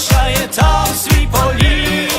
залишає там свій політ.